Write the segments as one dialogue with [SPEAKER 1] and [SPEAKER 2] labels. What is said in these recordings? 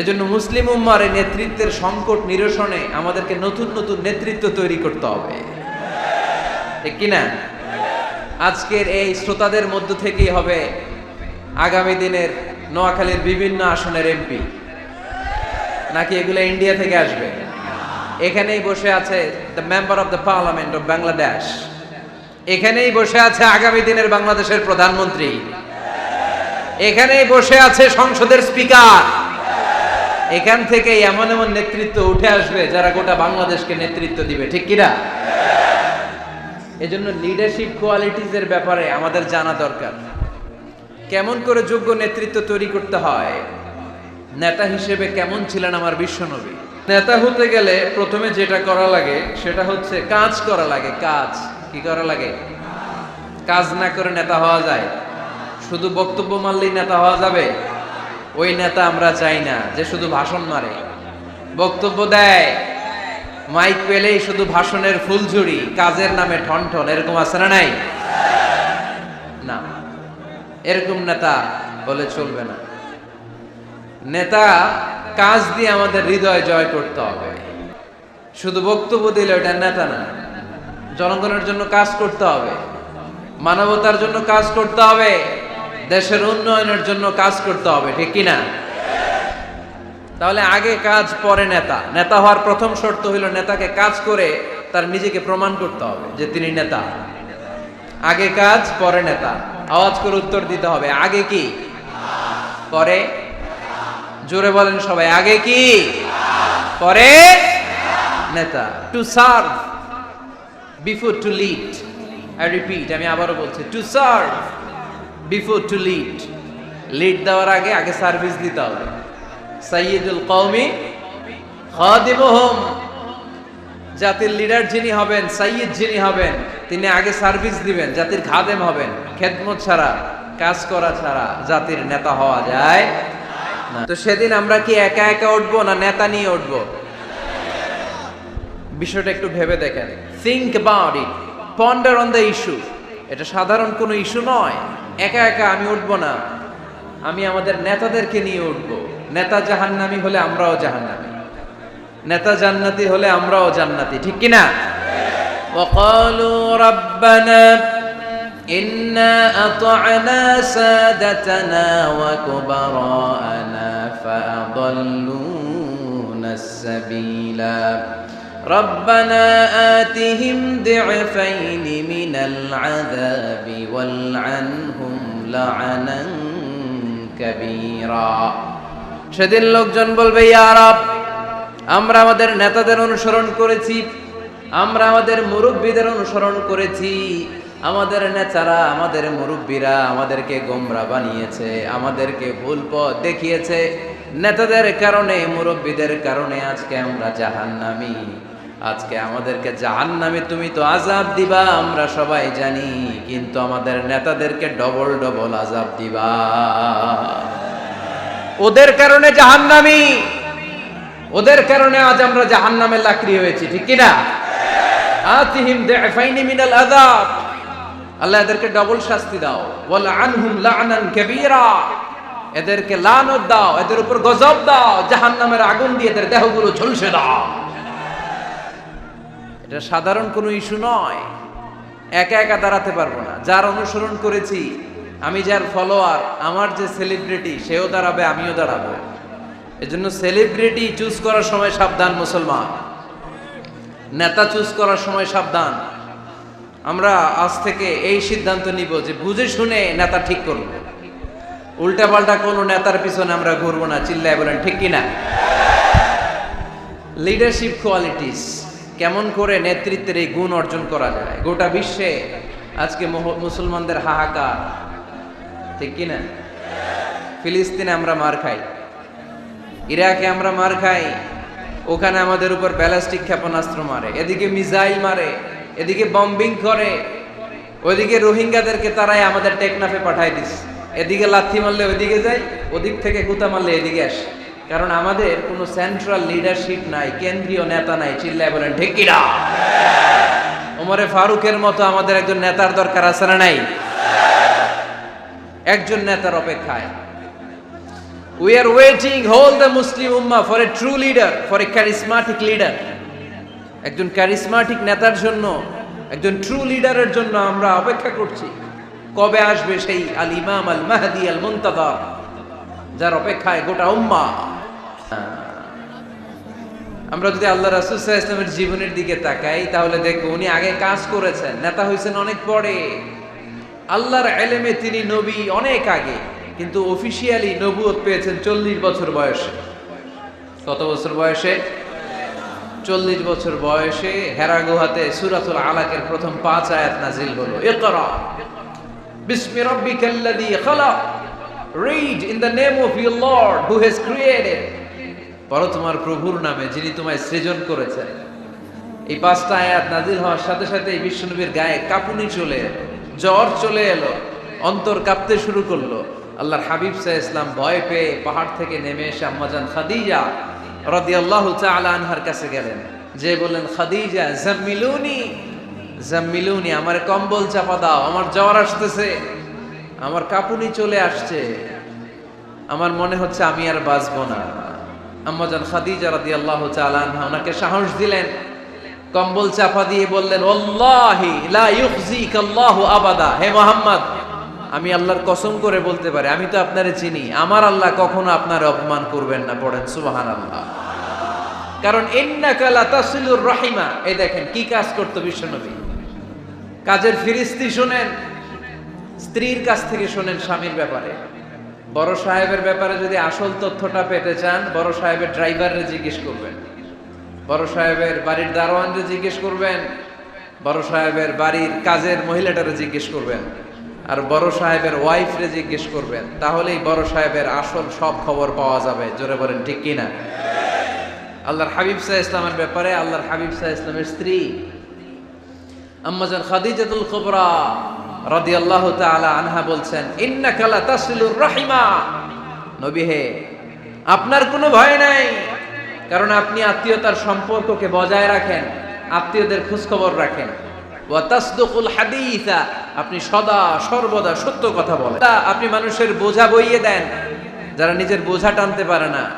[SPEAKER 1] এজন্য মুসলিম উম্মার এই নেতৃত্বের সংকট নিরসনে আমাদেরকে নতুন নতুন নেতৃত্ব তৈরি করতে হবে। কিনা? আজকের এই শ্রোতাদের মধ্য থেকেই হবে আগামী দিনের নোয়াখালীর বিভিন্ন আসনের এমপি। নাকি এগুলো ইন্ডিয়া থেকে আসবে? এখানেই বসে আছে the member of the parliament of Bangladesh এখানেই বসে আছে আগামী দিনের বাংলাদেশের প্রধানমন্ত্রী। এখানেই বসে আছে সংসদের স্পিকার। এখান থেকে এমন এমন নেতৃত্ব উঠে আসবে যারা গোটা বাংলাদেশকে নেতৃত্ব দিবে, ঠিক কিনা? এজন্য লিডারশিপ কোয়ালিটিজ এর ব্যাপারে আমাদের জানা দরকার। কেমন করে যোগ্য নেতৃত্ব তৈরি করতে হয়? নেতা হিসেবে কেমন ছিলেন আমার বিশ্বনবী? নেতা হতে গেলে প্রথমে যেটা করা লাগে সেটা হচ্ছে কাজ করা লাগে, কাজ। কি করা লাগে? কাজ না করে নেতা হওয়া যায়। শুধু বক্তব্য মারলেই নেতা হওয়া যাবে? ওই নেতা আমরা চাই না, যে শুধু ভাষণ মারে। বক্তব্য দেয়, মাইক পেলেই শুধু ভাষণের ফুলঝুরি, কাজের নামে ঠন ঠন এরকম আছে না নাই? না, এরকম নেতা বলে চলবে না। নেতা, কাজ দিয়ে আমাদের হৃদয় জয় করতে হবে। শুধু বক্তব্য দিলে ওটা নেতা না, জনগণের জন্য কাজ করতে হবে, মানবতার জন্য কাজ করতে হবে। দেশের উন্নয়নের জন্য কাজ করতে হবে, ঠিক কিনা তাহলে আগে কাজ পরে নেতা। নেতা হওয়ার প্রথম শর্ত হইল নেতাকে কাজ করে তার নিজেকে প্রমাণ করতে হবে যে তিনি নেতা। আগে কাজ, পরে নেতা। আওয়াজ করে উত্তর দিতে হবে, আগে কি? পরে? জোরে বলেন সবাই, আগে কি? পরে? নেতা। To serve before to lead I repeat আমি আবারও বলছি to serve before to lead lead দেওয়ার আগে আগে সার্ভিস দিতে হবে। সাইয়দুল খাদিমুহুম। জাতির লিডার যিনি হবেন সাইয়দ যিনি হবেন, তিনি আগে সার্ভিস দিবেন, জাতির খাদেম হবেন। খেদমত ছাড়া, কাজ করা ছাড়া জাতির নেতা হওয়া যায় তো সেদিন আমরা কি একা একা উঠবো না নেতা নিয়ে উঠবো? বিষয়টা একটু ভেবে দেখেন। Think about it ponder on the issue এটা সাধারণ কোনো ইস্যু নয়। একা একা আমি উঠবো না আমি আমাদের নেতাদেরকে নিয়ে উঠবো নেতা জাহান্নামি হলে আমরাও জাহান্নামি নেতা জান্নাতি হলে আমরাও জান্নাতি ঠিক কি না وقالوا ربنا إنا أطعنا سادتنا وكبراءنا فأضلونا السبيلا ربنا آتهم ضعفين من العذاب والعنهم لعنا كبيرا সেদিন লোকজন বলবে ইয়ারাব আমরা আমাদের নেতাদের অনুসরণ করেছি আমরা আমাদের মুরব্বীদের অনুসরণ করেছি আমাদের নেতারা আমাদের মুরব্বীরা আমাদেরকে গোমরা বানিয়েছে আমাদেরকে ভুল পথ দেখিয়েছে নেতাদের কারণে মুরব্বীদের কারণে আজকে আমরা জাহান্নামি আজকে আমাদেরকে জাহান্নামে তুমি তো আজাব দিবা, আমরা সবাই জানি, কিন্তু আমাদের নেতাদেরকে ডবল ডবল আজাব দিবা। ওদের কারণে জাহান্নামি। ওদের কারণে আজ আমরা জাহান্নামের লাকড়ি হয়েছি, ঠিক কিনা? আতিহিম দিফাইনি মিনাল আযাব। আল্লাহ এদেরকে ডবল শাস্তি দাও। ওয়াল আনহুম লা'নান কাবীরা। এদেরকে লানত দাও, এদের উপর গজব দাও, জাহান্নামের আগুন দিয়ে এদের দেহগুলো ঝলসে দাও। এটা সাধারণ কোনো ইস্যু নয়। একা একা দাঁড়াতে পারব না। যার অনুসরণ করেছি, আমি যার ফলোয়ার, আমার যে সেলিব্রিটি সেও দাঁড়াবে, আমিও দাঁড়াবো। এজন্য সেলিব্রিটি চুজ করার সময় সাবধান, মুসলমান। নেতা চুজ করার সময় সাবধান। আমরা আজ থেকে এই সিদ্ধান্ত নিব যে বুঝে শুনে নেতা ঠিক করব। উল্টা পাল্টা কোনো নেতার পিছনে আমরা ঘুরবো না, চিল্লায় বলেন, ঠিক কিনা? লিডারশিপ কোয়ালিটিস কেমন করে নেতৃত্বের এই গুণ অর্জন করা যায়? গোটা বিশ্বে আজকে মুসলমানদের হাহাকার। ঠিক কিনা ফিলিস্তিনে আমরা মার খাই। ইরাকে আমরা মার খাই। ওখানে আমাদের উপর ব্যালাস্টিক ক্ষেপণাস্ত্র মারে। এদিকে মিসাইল মারে। এদিকে বম্বিং করে। ওইদিকে রোহিঙ্গাদেরকে তারাই আমাদের টেকনাফে পাঠায় দিস। এদিকে লাথি মারলে ওইদিকে যায়, ওদিক থেকে গুতা মারলে এদিকে আসে। কারণ আমাদের কোনো সেন্ট্রাল লিডারশিপ নাই কেন্দ্রীয় নেতা নাই চিল্লায় বলেন কিনা? ওমরে ফারুকের মতো আমাদের একজন নেতার দরকার আছে না নাই? একজন নেতার অপেক্ষায়। We are waiting, hold the Muslim Ummah for a true leader, for a charismatic leader. একজন ক্যারিসমাটিক নেতার জন্য একজন ট্রু লিডারের জন্য আমরা অপেক্ষা করছি। কবে আসবে সেই আল ইমাম আল মাহদি আল মুনতাদা যার অপেক্ষায় গোটা উম্মা। আমরা যদি আল্লাহ আলাইহি ইসলামের জীবনের দিকে তাকাই, তাহলে দেখব উনি আগে কাজ করেছেন, নেতা হয়েছেন অনেক পরে। আল্লাহর এলেমে তিনি নবী অনেক আগে, কিন্তু অফিসিয়ালি নবুয়ত পেয়েছেন চল্লিশ বছর বয়সে। কত বছর বয়সে? চল্লিশ বছর বয়সে হেরা গুহাতে সুরাতুল আলাকের প্রথম পাঁচ আয়াত নাজিল হলো। ইকরা। বিসমি রাব্বিকাল্লাযী খালাক। Read in the name of your lord who has created পড়ো তোমার প্রভুর নামে, যিনি তোমায় সৃজন করেছেন। এই পাঁচটা আয়াত নাজিল হওয়ার সাথে সাথে এই গায়ে কাঁপুনি চলে জ্বর চলে এলো, অন্তর কাঁপতে শুরু করল। আল্লাহর হাবিব সাহ ইসলাম ভয় পেয়ে পাহাড় থেকে নেমে এসে আম্মাজান খাদিজা রাদিয়াল্লাহু তাআলা আনহার কাছে গেলেন। যে বললেন, খাদিজা, জাম্মিলুনি জাম্মিলুনি, আমার কম্বল চাপা দাও, আমার জ্বর আসতেছে। আমার কাঁপুনি চলে আসছে। আমার মনে হচ্ছে আমি আর বাঁচবো না। আম্মাজান খাদিজা রাদিয়াল্লাহু তাআলা আনহা, ওনাকে সাহস দিলেন। কম্বল চাপা দিয়ে বললেন ওয়াল্লাহি লা ইউখজিকা আল্লাহু আবাদা। হে মুহাম্মদ, আমি আল্লাহর কসম করে বলতে পারি, আমি তো আপনারে চিনি। আমার আল্লাহ কখনো আপনার অপমান করবেন না, পড়েন সুবহানাল্লাহ। কারণ ইন্নাকা লা তাসিলুর রাহিমা। এই দেখেন, কি কাজ করতো বিশ্বনবী? কাজের ফিরিস্তি শুনেন স্ত্রীর কাছ থেকে শোনেন স্বামীর ব্যাপারে। বড় সাহেবের ব্যাপারে যদি আসল তথ্যটা পেতে চান, বড় সাহেবের ড্রাইভাররে জিজ্ঞেস করবেন। বড় সাহেবের বাড়ির দারোয়ানরে জিজ্ঞেস করবেন। বড় সাহেবের বাড়ির কাজের মহিলাটারে জিজ্ঞেস করবেন। আর বড় সাহেবের ওয়াইফরে জিজ্ঞেস করবেন। তাহলেই বড় সাহেবের আসল সব খবর পাওয়া যাবে। জোরে বলেন, ঠিক কিনা? আল্লাহর হাবিব সাহ ইসলামের ব্যাপারে আল্লাহর হাবিব সাহ ইসলামের স্ত্রী। আম্মাজান খাদিজাতুল রাদিয়াল্লাহু তাআলা আনহা বলছেন, ইন্নাকা লা তাসিলুর রাহিমা। নবী হে, আপনার কোনো ভয় নাই, কারণ আপনি আত্মীয়তার সম্পর্ককে বজায় রাখেন, আত্মীয়দের খোঁজখবর রাখেন। আপনি সদা, সর্বদা সত্য কথা বলেন। আপনি মানুষের বোঝা বইয়ে দেন, যারা নিজের বোঝা টানতে পারে না।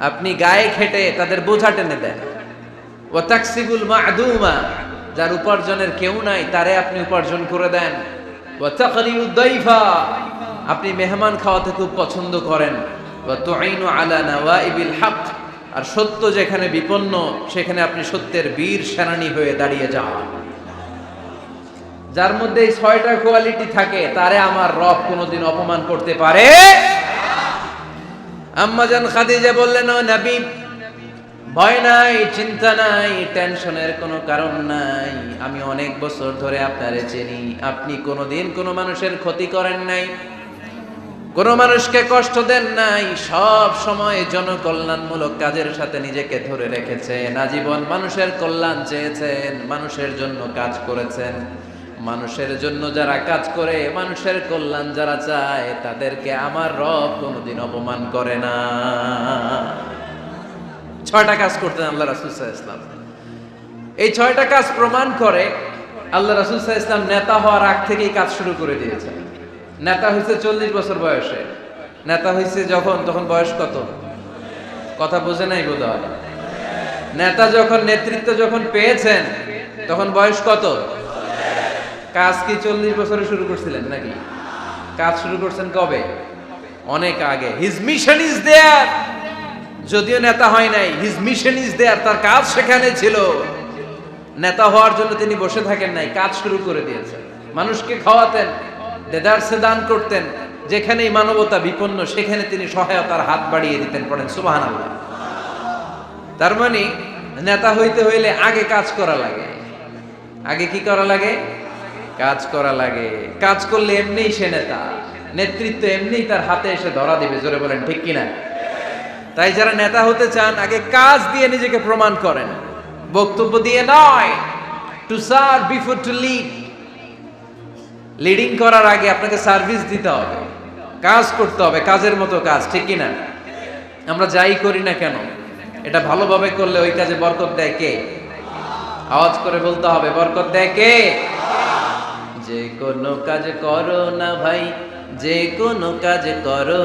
[SPEAKER 1] আপনি গায়ে খেটে তাদের বোঝা টেনে দেন। ও তাকসিবুল মাদুমা, যার উপার্জনের কেউ নাই, তারে আপনি উপার্জন করে দেন। আপনি মেহমান খাওয়াতে খুব পছন্দ করেন। আর সত্য যেখানে বিপন্ন, সেখানে আপনি সত্যের বীর সেনানী হয়ে দাঁড়িয়ে যান। যার মধ্যে ছয়টা কোয়ালিটি থাকে, তারে আমার রব কোনোদিন অপমান করতে পারে। আম্মাজান খাদিজা বললেন, ও নবী ভয় নাই, চিন্তা নাই, টেনশনের কোনো কারণ নাই। আমি অনেক বছর ধরে আপনারে চিনি। আপনি কোনোদিন কোনো মানুষের ক্ষতি করেন নাই, কোনো মানুষকে কষ্ট দেন নাই। সব সময় জনকল্যাণমূলক কাজের সাথে নিজেকে ধরে রেখেছেন। আজীবন মানুষের কল্যাণ চেয়েছেন, মানুষের জন্য কাজ করেছেন। মানুষের জন্য যারা কাজ করে, মানুষের কল্যাণ যারা চায়, তাদেরকে আমার রব কোনোদিন অপমান করে না। ছয়টা কাজ করতেন আল্লাহ রাসুল ইসলাম এই ছয়টা কাজ প্রমাণ করে আল্লাহ রাসুল ইসলাম নেতা হওয়ার আগ থেকেই কাজ শুরু করে দিয়েছেন। নেতা হয়েছে চল্লিশ বছর বয়সে। নেতা হয়েছে যখন, তখন বয়স কত? কথা বোঝে নাই বোধ হয়। নেতা যখন নেতৃত্ব যখন পেয়েছেন, তখন বয়স কত? কাজ কি চল্লিশ বছরে শুরু করছিলেন নাকি? কাজ শুরু করছেন কবে? অনেক আগে। হিজ মিশন ইজ দেয়ার যদিও নেতা হয় নাই হিজ মিশন ইজ দেয়ার তার কাজ সেখানে ছিল। নেতা হওয়ার জন্য তিনি বসে থাকেন নাই, কাজ শুরু করে দিয়েছেন। মানুষকে খাওয়াতেন, দেদারসে দান করতেন, যেখানেই মানবতা বিপন্ন, সেখানে তিনি সহায়তার হাত বাড়িয়ে দিতেন, পড়েন সুবাহান তার মানে নেতা হইতে হইলে আগে কাজ করা লাগে। আগে কি করা লাগে? কাজ করা লাগে। কাজ করলে এমনিই সে নেতা। নেতৃত্ব এমনিই তার হাতে এসে ধরা দিবে, জোরে বলেন, ঠিক কিনা? তাই যারা নেতা হতে চান, আগে কাজ দিয়ে নিজেকে প্রমাণ করেন। বক্তব্য দিয়ে নয় to serve before to lead leading করার আগে আপনাকে সার্ভিস দিতে হবে। কাজ করতে হবে, কাজের মতো কাজ, ঠিক কিনা? আমরা যাই করি না কেন? এটা ভালোভাবে করলে ওই কাজে বরকত দেয় কে? আওয়াজ করে বলতে হবে, বরকত দেয় কে? যে কোনো কাজ করো না ভাই, যে কোনো কাজ করো।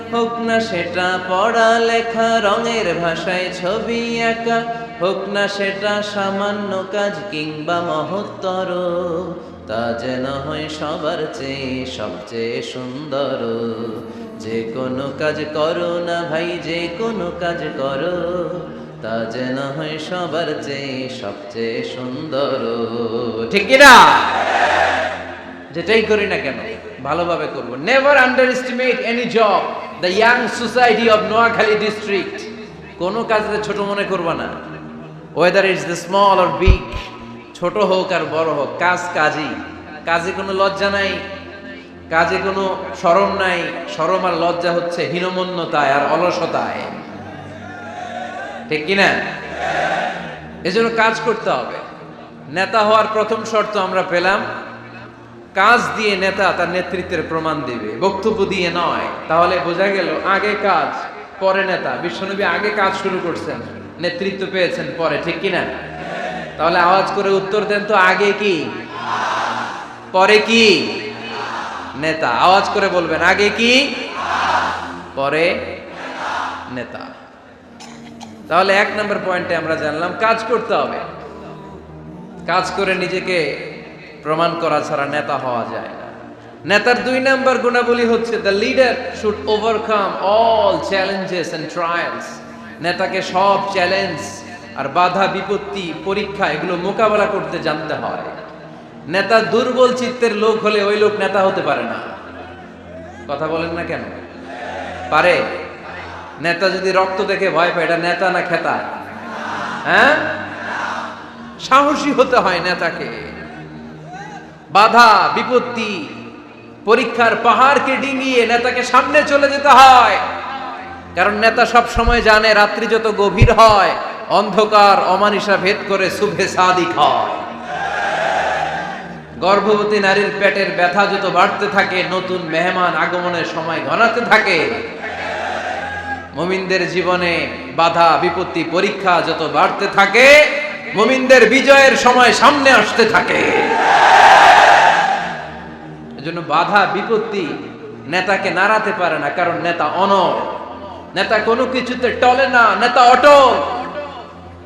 [SPEAKER 1] হোক না সেটা পড়া লেখা, রঙের ভাষায় ছবি আঁকা, হোক না সেটা সামান্য কাজ কিংবা মহত্তর, তা যেন হয় সবার চেয়ে সবচেয়ে সুন্দর। যে কোনো কাজ করো না ভাই, যে কোনো কাজ করো, তা যেন হয় সবার চেয়ে সবচেয়ে সুন্দর। ঠিক কিনা? যেটাই করি না কেন? ভালোভাবে করব। Never underestimate any job the young society of Noakhali district কোনো কাজে ছোট মনে করবা না। Whether is the small or big ছোট হোক আর বড় হোক, কাজ কাজই। কাজে কোনো লজ্জা নাই। কাজে কোনো সরম নাই। সরম আর লজ্জা হচ্ছে হীনমন্যতায় আর অলসতায়। ঠিক কিনা? এজন্য কাজ করতে হবে। নেতা হওয়ার প্রথম শর্ত আমরা পেলাম। কাজ দিয়ে নেতা তার নেতৃত্বের প্রমাণ দিবে, বক্তব্য দিয়ে নয়। তাহলে বোঝা গেল, আগে কাজ, পরে নেতা। বিশ্বনবী আগে কাজ শুরু করছেন, নেতৃত্ব পেয়েছেন পরে, ঠিক কিনা? তাহলে আওয়াজ করে উত্তর দেন তো, আগে কি? পরে কি? নেতা। আওয়াজ করে বলবেন, আগে কি? পরে নেতা। তাহলে এক নম্বর পয়েন্টে আমরা জানলাম, কাজ করতে হবে। কাজ করে নিজেকে প্রমাণ করা ছাড়া নেতা হওয়া যায় না। নেতার দুই নাম্বার গুণাবলী হচ্ছে the leader should overcome all challenges and trials নেতাকে সব চ্যালেঞ্জ আর বাধা, বিপত্তি, পরীক্ষা এগুলো মোকাবেলা করতে জানতে হয়। নেতা দুর্বল চিত্তের লোক হলে ওই লোক নেতা হতে পারে না। কথা বলেন না কেন? পারে। নেতা যদি রক্ত দেখে ভয় পায়, এটা নেতা না খেতা? হ্যাঁ? সাহসী হতে হয় নেতাকে। বাধা, বিপত্তি, পরীক্ষার পাহাড়কে ডিঙিয়ে নেতাকে সামনে চলে যেতে হয়। কারণ নেতা সব সময় জানে, রাত্রি যত গভীর হয়, অন্ধকার, অমানিসা ভেদ করে শুভে সাদিক হয়। গর্ভবতী নারীর পেটের ব্যথা যত বাড়তে থাকে, নতুন মেহমান আগমনের সময় ঘনাতে থাকে। মুমিনদের জীবনে বাধা, বিপত্তি, পরীক্ষা যত বাড়তে থাকে, মুমিনদের বিজয়ের সময় সামনে আসতে থাকে। এজন্য বাধা, বিপত্তি নেতাকে নাড়াতে পারে না, কারণ নেতা অনর। নেতা কোনো কিছুতে টলে না, নেতা অটল।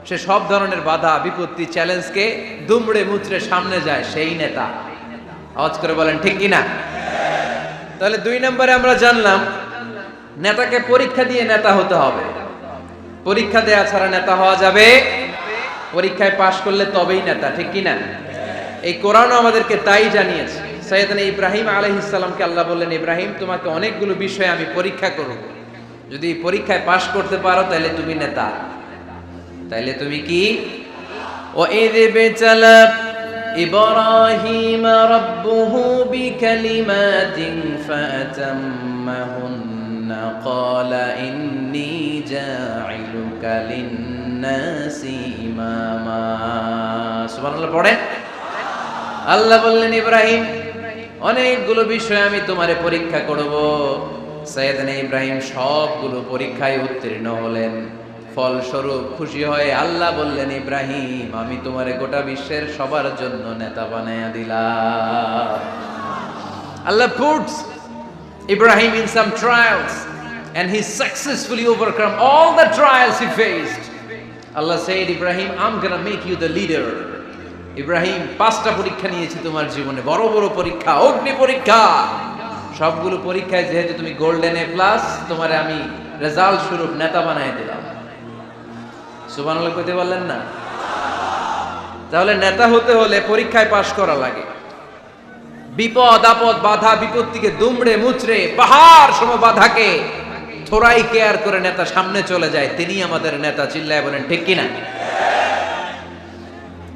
[SPEAKER 1] সে সব ধরনের বাধা, বিপত্তি চ্যালেঞ্জকে দুমড়ে মুচড়ে সামনে যায় সেই নেতা। আওয়াজ করে বলেন, ঠিক কিনা? তাহলে দুই নম্বরে আমরা জানলাম, নেতাকে পরীক্ষা দিয়ে নেতা হতে হবে। পরীক্ষা দেয়া ছাড়া নেতা হওয়া যাবে? পরীক্ষায় পাশ করলে তবেই নেতা, ঠিক কিনা? এই কোরআনও আমাদেরকে তাই জানিয়েছে। সৈয়দনা ইব্রাহিম আলহিসাল্লামকে আল্লাহ বললেন ইব্রাহিম তোমাকে অনেকগুলো বিষয়ে আমি পরীক্ষা করব যদি এই পরীক্ষায় পাশ করতে পারো তাহলে তুমি নেতা তাইলে তুমি কি ও এদে বেচালা إبراهيم ربه بكلمات فأتمهن قال إني جاعلك للناس إماما سبحان الله পড়েন আল্লাহ বললেন ইব্রাহিম অনেকগুলো বিষয় আমি তোমারে পরীক্ষা করব। সৈয়দনে ইব্রাহিম সবগুলো পরীক্ষায় উত্তীর্ণ হলেন। ফলস্বরূপ খুশি হয়ে আল্লাহ বললেন, ইব্রাহিম, আমি তোমার গোটা বিশ্বের সবার জন্য নেতা বানাইয়া দিলা Allah puts Ibrahim in some trials and he successfully overcome all the trials he faced Allah said Ibrahim I'm gonna make you the leader Ibrahim পাঁচটা পরীক্ষা নিয়েছি তোমার জীবনে, বড় বড় পরীক্ষা, অগ্নি পরীক্ষা। সবগুলো পরীক্ষায় যেহেতু তুমি গোল্ডেন এ প্লাস তোমারে আমি রেজাল্ট স্বরূপ নেতা বানাই দিলাম। সুবহানাল্লাহ কইতে বললেন না? তাহলে নেতা হতে হলে পরীক্ষায় পাশ করা লাগে। বিপদ, আপদ, বাধা, বিপত্তিকে দুমড়ে মুচড়ে পাহাড় সম বাধাকে থোড়াই কেয়ার করে নেতা সামনে চলে যায় তিনি আমাদের নেতা, চিল্লায় বলেন, ঠিক কিনা?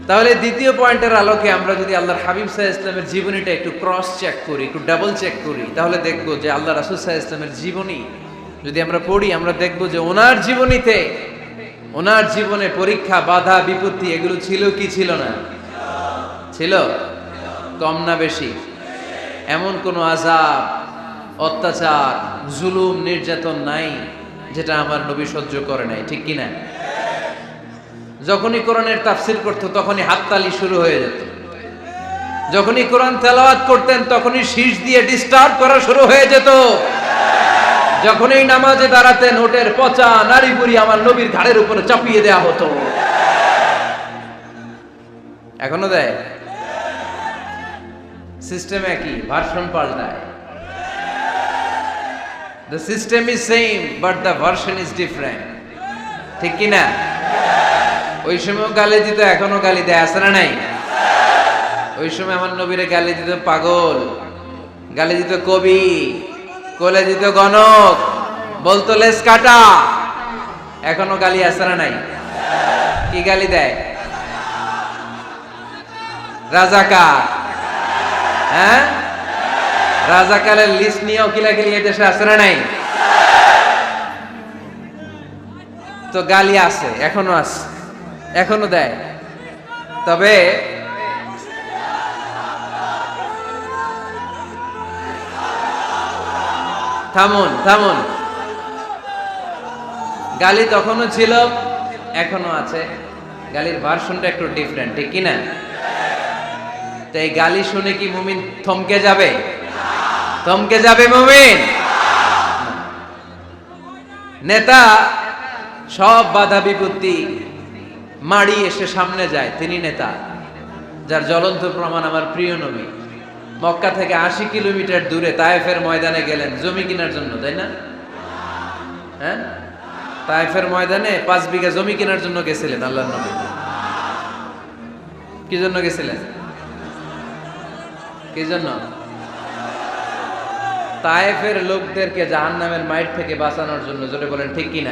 [SPEAKER 1] তাহলে দ্বিতীয় পয়েন্টের আলোকে আমরা যদি আল্লাহর হাবিব সাহা ইসলামের জীবনীটা একটু ক্রস চেক করি, একটু ডাবল চেক করি, তাহলে দেখব যে আল্লাহ রাসুল সাহা ইসলামের জীবনী, যদি আমরা পড়ি, আমরা দেখব যে ওনার জীবনীতে, ওনার জীবনে পরীক্ষা, বাধা, বিপত্তি এগুলো ছিল কি ছিল না? ছিল? কম না বেশি? এমন কোনো আজাব অত্যাচার, জুলুম, নির্যাতন নাই, যেটা আমার নবী সহ্য করে নাই, ঠিক কি না যখনই কোরআনের তাফসির করতো তখনই হাততালি শুরু হয়ে যেত। যখনই কোরআন তেলাওয়াত করতেন, তখনই শীষ দিয়ে ডিস্টার্ব করা শুরু হয়ে যেত। যখনই নামাজে দাঁড়াতেন ওটের পচা নারী বুড়ি আমার নবীর ঘাড়ের উপরে চাপিয়ে দেয়া হতো। এখনও দেয়? সিস্টেম একই ভার্সন পাল্টায়। The system is same but the version is different ঠিক কি না ওই সময় গালি দিত, এখনও গালি দেয়, আছে না নাই? ওই সময় আমার নবীরে গালি দিত, পাগল। গালি দিত কবি, কোলে দিত গণক, বলতো লেস কাটা। এখনও গালি আছে না নাই? কি গালি দেয়? রাজাকার। হ্যাঁ? রাজাকারের লিস্ট নিয়েও কিলাকিলি দেশে আছে না নাই? তো গালি আছে, এখনও আছে। এখনও দেয়। তবে থামুন থামুন। গালি তখনও ছিল এখনও আছে। গালির ভার্সনটা একটু ডিফারেন্ট ঠিক কি না তো এই গালি শুনে কি মুমিন থমকে যাবে? থমকে যাবে মুমিন! নেতা, সব বাধা বিপত্তি মাড়ি এসে সামনে যায়, তিনি নেতা। যার জ্বলন্ত প্রমাণ আমার প্রিয় নবী। মক্কা থেকে আশি কিলোমিটার দূরে তায়েফের ময়দানে গেলেন, জমি কেনার জন্য, তাই না? হ্যাঁ? তায়েফের ময়দানে পাঁচ বিঘা জমি কেনার জন্য গেছিলেন আল্লাহ নবী। কি জন্য গেছিলেন? কি জন্য? তায়েফের লোকদেরকে জাহান নামের মাইট থেকে বাঁচানোর জন্য, জোরে বলেন, ঠিক কিনা?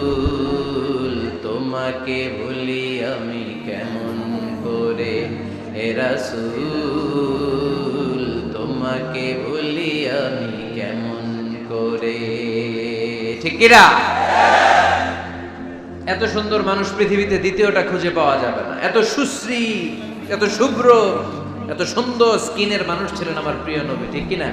[SPEAKER 1] তোমাকে ভুলি আমি কেমন করে? এরা সুল তোমাকে ভুলি আমি কেমন করে? ঠিক এত সুন্দর মানুষ পৃথিবীতে দ্বিতীয়টা খুঁজে পাওয়া যাবে না। এত সুশ্রী, এত শুভ্র, এত সুন্দর স্কিনের মানুষ ছিলেন আমার প্রিয় নবী, ঠিক কিনা?